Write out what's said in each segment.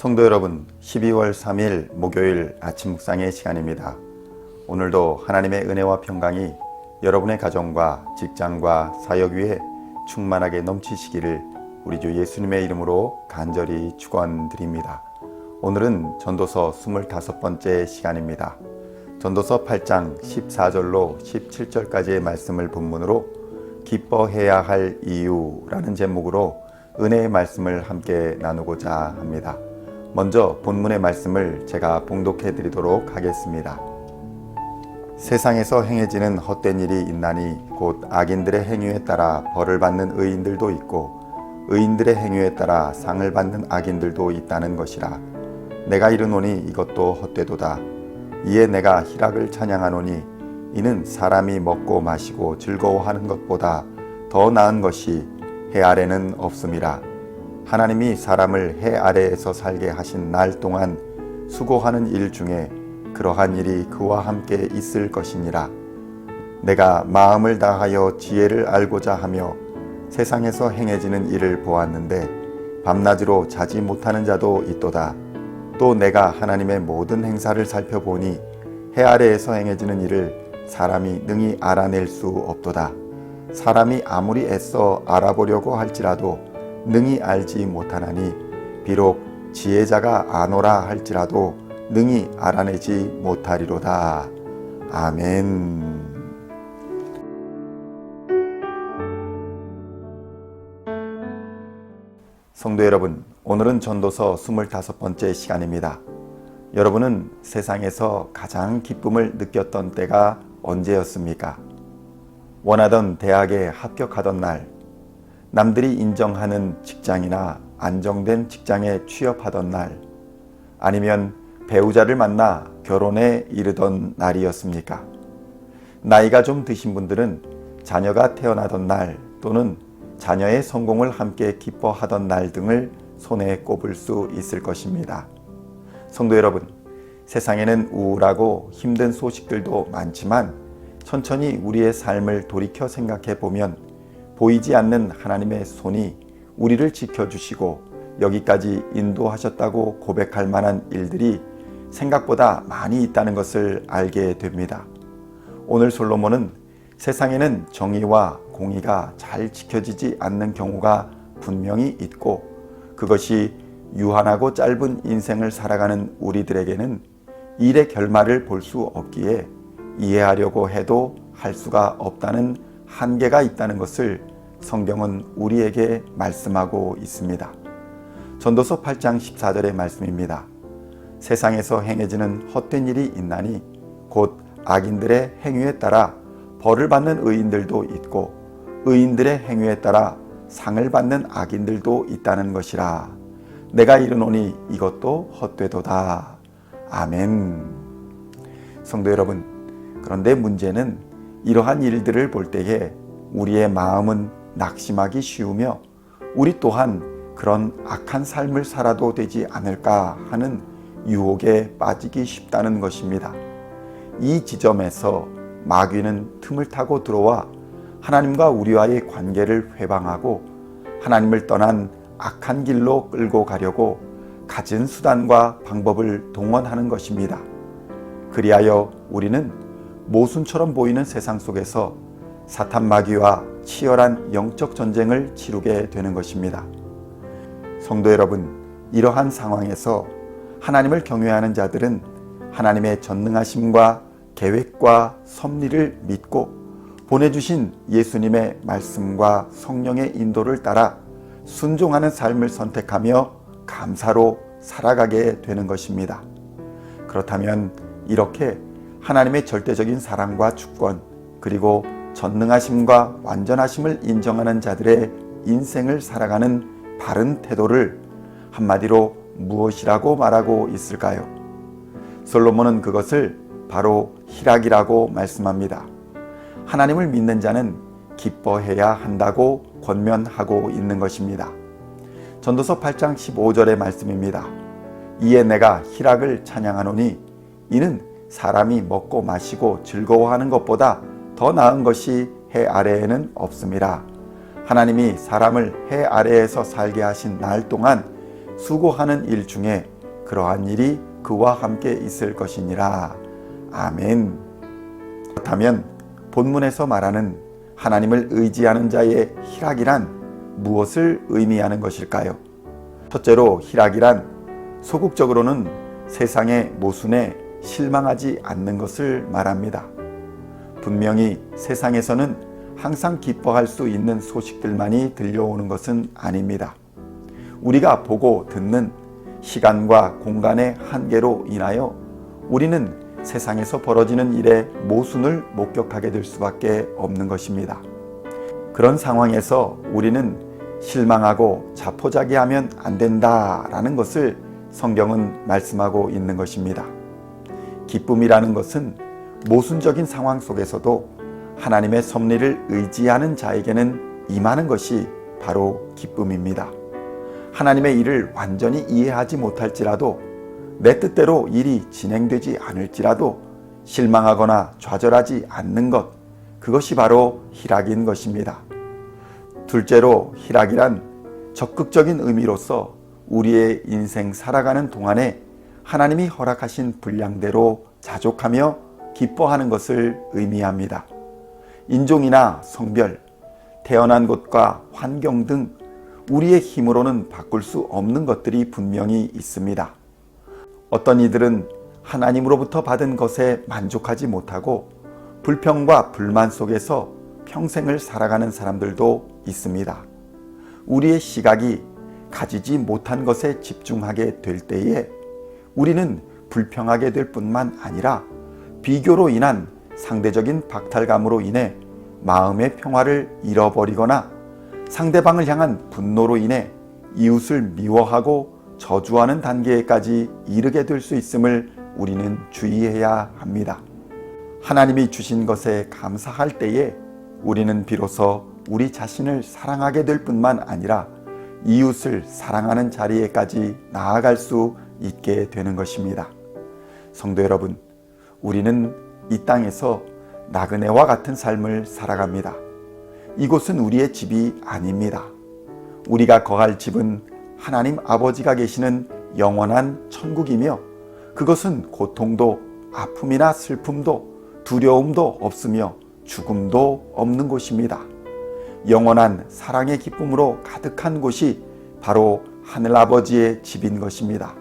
성도 여러분, 12월 3일 목요일 아침 묵상의 시간입니다. 오늘도 하나님의 은혜와 평강이 여러분의 가정과 직장과 사역 위에 충만하게 넘치시기를 우리 주 예수님의 이름으로 간절히 축원드립니다. 오늘은 전도서 25번째 시간입니다. 전도서 8장 14절로 17절까지의 말씀을 본문으로 기뻐해야 할 이유라는 제목으로 은혜의 말씀을 함께 나누고자 합니다. 먼저 본문의 말씀을 제가 봉독해 드리도록 하겠습니다. 세상에서 행해지는 헛된 일이 있나니 곧 악인들의 행위에 따라 벌을 받는 의인들도 있고 의인들의 행위에 따라 상을 받는 악인들도 있다는 것이라. 내가 이르노니 이것도 헛되도다. 이에 내가 희락을 찬양하노니 이는 사람이 먹고 마시고 즐거워하는 것보다 더 나은 것이 해 아래는 없음이라 하나님이 사람을 해 아래에서 살게 하신 날 동안 수고하는 일 중에 그러한 일이 그와 함께 있을 것이니라. 내가 마음을 다하여 지혜를 알고자 하며 세상에서 행해지는 일을 보았는데 밤낮으로 자지 못하는 자도 있도다. 또 내가 하나님의 모든 행사를 살펴보니 해 아래에서 행해지는 일을 사람이 능히 알아낼 수 없도다. 사람이 아무리 애써 알아보려고 할지라도 능히 알지 못하나니 비록 지혜자가 아노라 할지라도 능히 알아내지 못하리로다. 아멘. 성도 여러분, 오늘은 전도서 25번째 시간입니다. 여러분은 세상에서 가장 기쁨을 느꼈던 때가 언제였습니까? 원하던 대학에 합격하던 날, 남들이 인정하는 직장이나 안정된 직장에 취업하던 날, 아니면 배우자를 만나 결혼에 이르던 날이었습니까? 나이가 좀 드신 분들은 자녀가 태어나던 날 또는 자녀의 성공을 함께 기뻐하던 날 등을 손에 꼽을 수 있을 것입니다. 성도 여러분, 세상에는 우울하고 힘든 소식들도 많지만 천천히 우리의 삶을 돌이켜 생각해 보면 보이지 않는 하나님의 손이 우리를 지켜주시고 여기까지 인도하셨다고 고백할 만한 일들이 생각보다 많이 있다는 것을 알게 됩니다. 오늘 솔로몬은 세상에는 정의와 공의가 잘 지켜지지 않는 경우가 분명히 있고 그것이 유한하고 짧은 인생을 살아가는 우리들에게는 일의 결말을 볼 수 없기에 이해하려고 해도 할 수가 없다는 한계가 있다는 것을 성경은 우리에게 말씀하고 있습니다. 전도서 8장 14절의 말씀입니다. 세상에서 행해지는 헛된 일이 있나니 곧 악인들의 행위에 따라 벌을 받는 의인들도 있고 의인들의 행위에 따라 상을 받는 악인들도 있다는 것이라. 내가 이르노니 이것도 헛되도다. 아멘. 성도 여러분, 그런데 문제는 이러한 일들을 볼 때에 우리의 마음은 낙심하기 쉬우며 우리 또한 그런 악한 삶을 살아도 되지 않을까 하는 유혹에 빠지기 쉽다는 것입니다. 이 지점에서 마귀는 틈을 타고 들어와 하나님과 우리와의 관계를 회방하고 하나님을 떠난 악한 길로 끌고 가려고 가진 수단과 방법을 동원하는 것입니다. 그리하여 우리는 모순처럼 보이는 세상 속에서 사탄 마귀와 치열한 영적 전쟁을 치르게 되는 것입니다. 성도 여러분, 이러한 상황에서 하나님을 경외하는 자들은 하나님의 전능하심과 계획과 섭리를 믿고 보내주신 예수님의 말씀과 성령의 인도를 따라 순종하는 삶을 선택하며 감사로 살아가게 되는 것입니다. 그렇다면 이렇게 하나님의 절대적인 사랑과 주권 그리고 전능하심과 완전하심을 인정하는 자들의 인생을 살아가는 바른 태도를 한마디로 무엇이라고 말하고 있을까요? 솔로몬은 그것을 바로 희락이라고 말씀합니다. 하나님을 믿는 자는 기뻐해야 한다고 권면하고 있는 것입니다. 전도서 8장 15절의 말씀입니다. 이에 내가 희락을 찬양하노니 이는 사람이 먹고 마시고 즐거워하는 것보다 더 나은 것이 해 아래에는 없습니다. 하나님이 사람을 해 아래에서 살게 하신 날 동안 수고하는 일 중에 그러한 일이 그와 함께 있을 것이니라. 아멘. 그렇다면 본문에서 말하는 하나님을 의지하는 자의 희락이란 무엇을 의미하는 것일까요? 첫째로 희락이란 소극적으로는 세상의 모순에 실망하지 않는 것을 말합니다. 분명히 세상에서는 항상 기뻐할 수 있는 소식들만이 들려오는 것은 아닙니다. 우리가 보고 듣는 시간과 공간의 한계로 인하여 우리는 세상에서 벌어지는 일의 모순을 목격하게 될 수밖에 없는 것입니다. 그런 상황에서 우리는 실망하고 자포자기하면 안 된다라는 것을 성경은 말씀하고 있는 것입니다. 기쁨이라는 것은 모순적인 상황 속에서도 하나님의 섭리를 의지하는 자에게는 임하는 것이 바로 기쁨입니다. 하나님의 일을 완전히 이해하지 못할지라도 내 뜻대로 일이 진행되지 않을지라도 실망하거나 좌절하지 않는 것, 그것이 바로 희락인 것입니다. 둘째로 희락이란 적극적인 의미로서 우리의 인생 살아가는 동안에 하나님이 허락하신 분량대로 자족하며 기뻐하는 것을 의미합니다. 인종이나 성별, 태어난 곳과 환경 등 우리의 힘으로는 바꿀 수 없는 것들이 분명히 있습니다. 어떤 이들은 하나님으로부터 받은 것에 만족하지 못하고 불평과 불만 속에서 평생을 살아가는 사람들도 있습니다. 우리의 시각이 가지지 못한 것에 집중하게 될 때에 우리는 불평하게 될 뿐만 아니라 비교로 인한 상대적인 박탈감으로 인해 마음의 평화를 잃어버리거나 상대방을 향한 분노로 인해 이웃을 미워하고 저주하는 단계까지 이르게 될 수 있음을 우리는 주의해야 합니다. 하나님이 주신 것에 감사할 때에 우리는 비로소 우리 자신을 사랑하게 될 뿐만 아니라 이웃을 사랑하는 자리에까지 나아갈 수 있게 되는 것입니다. 성도 여러분, 우리는 이 땅에서 나그네와 같은 삶을 살아갑니다. 이곳은 우리의 집이 아닙니다. 우리가 거할 집은 하나님 아버지가 계시는 영원한 천국이며 그것은 고통도 아픔이나 슬픔도 두려움도 없으며 죽음도 없는 곳입니다. 영원한 사랑의 기쁨으로 가득한 곳이 바로 하늘 아버지의 집인 것입니다.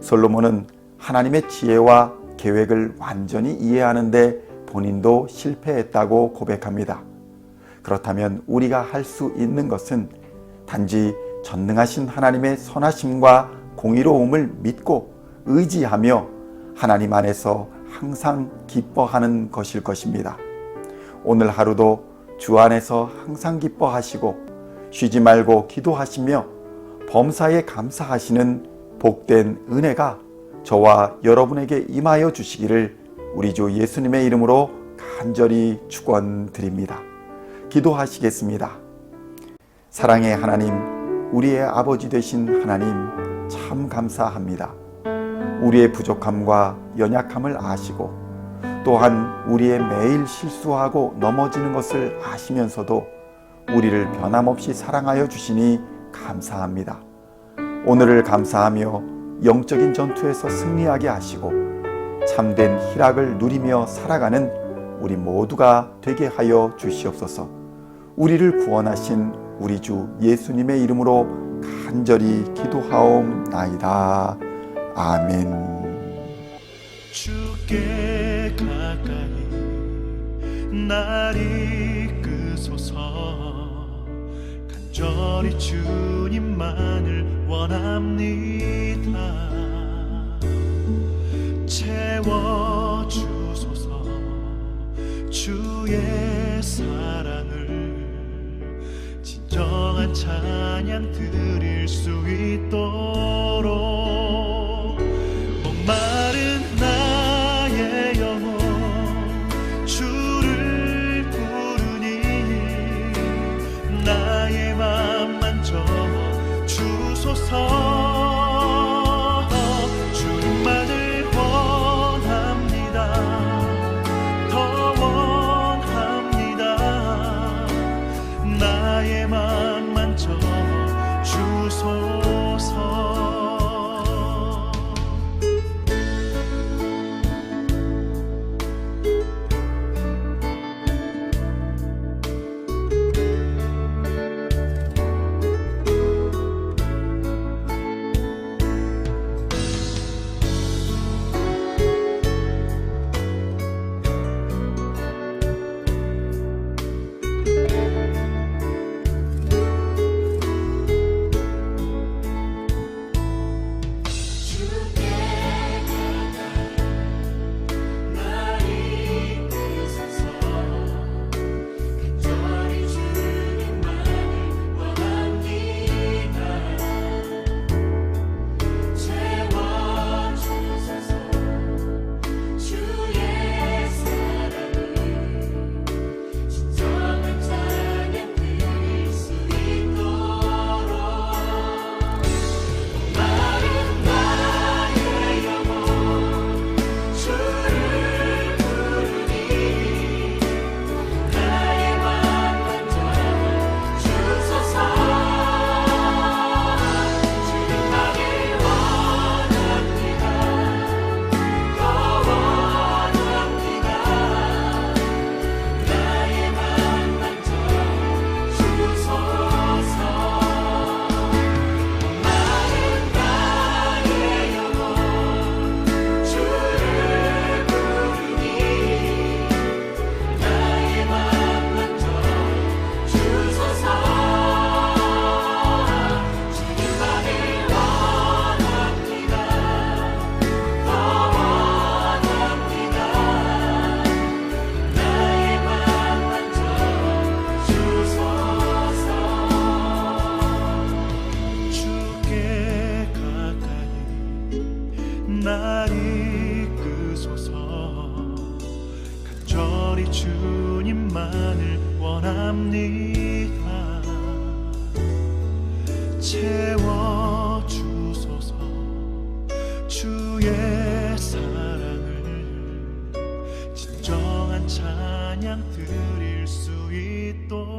솔로몬은 하나님의 지혜와 계획을 완전히 이해하는데 본인도 실패했다고 고백합니다. 그렇다면 우리가 할 수 있는 것은 단지 전능하신 하나님의 선하심과 공의로움을 믿고 의지하며 하나님 안에서 항상 기뻐하는 것일 것입니다. 오늘 하루도 주 안에서 항상 기뻐하시고 쉬지 말고 기도하시며 범사에 감사하시는 복된 은혜가 저와 여러분에게 임하여 주시기를 우리 주 예수님의 이름으로 간절히 축원드립니다. 기도하시겠습니다. 사랑의 하나님, 우리의 아버지 되신 하나님, 참 감사합니다. 우리의 부족함과 연약함을 아시고 또한 우리의 매일 실수하고 넘어지는 것을 아시면서도 우리를 변함없이 사랑하여 주시니 감사합니다. 오늘을 감사하며 영적인 전투에서 승리하게 하시고 참된 희락을 누리며 살아가는 우리 모두가 되게 하여 주시옵소서. 우리를 구원하신 우리 주 예수님의 이름으로 간절히 기도하옵나이다. 아멘. 주께 가까이 날 이끄소서 간절히 주님만을 원합니다 채워주소서. 주의 사랑을 진정한 찬양 드릴 수 있도록 우리 주님만을 원합니다. 채워주소서 주의 사랑을 진정한 찬양 드릴 수 있도록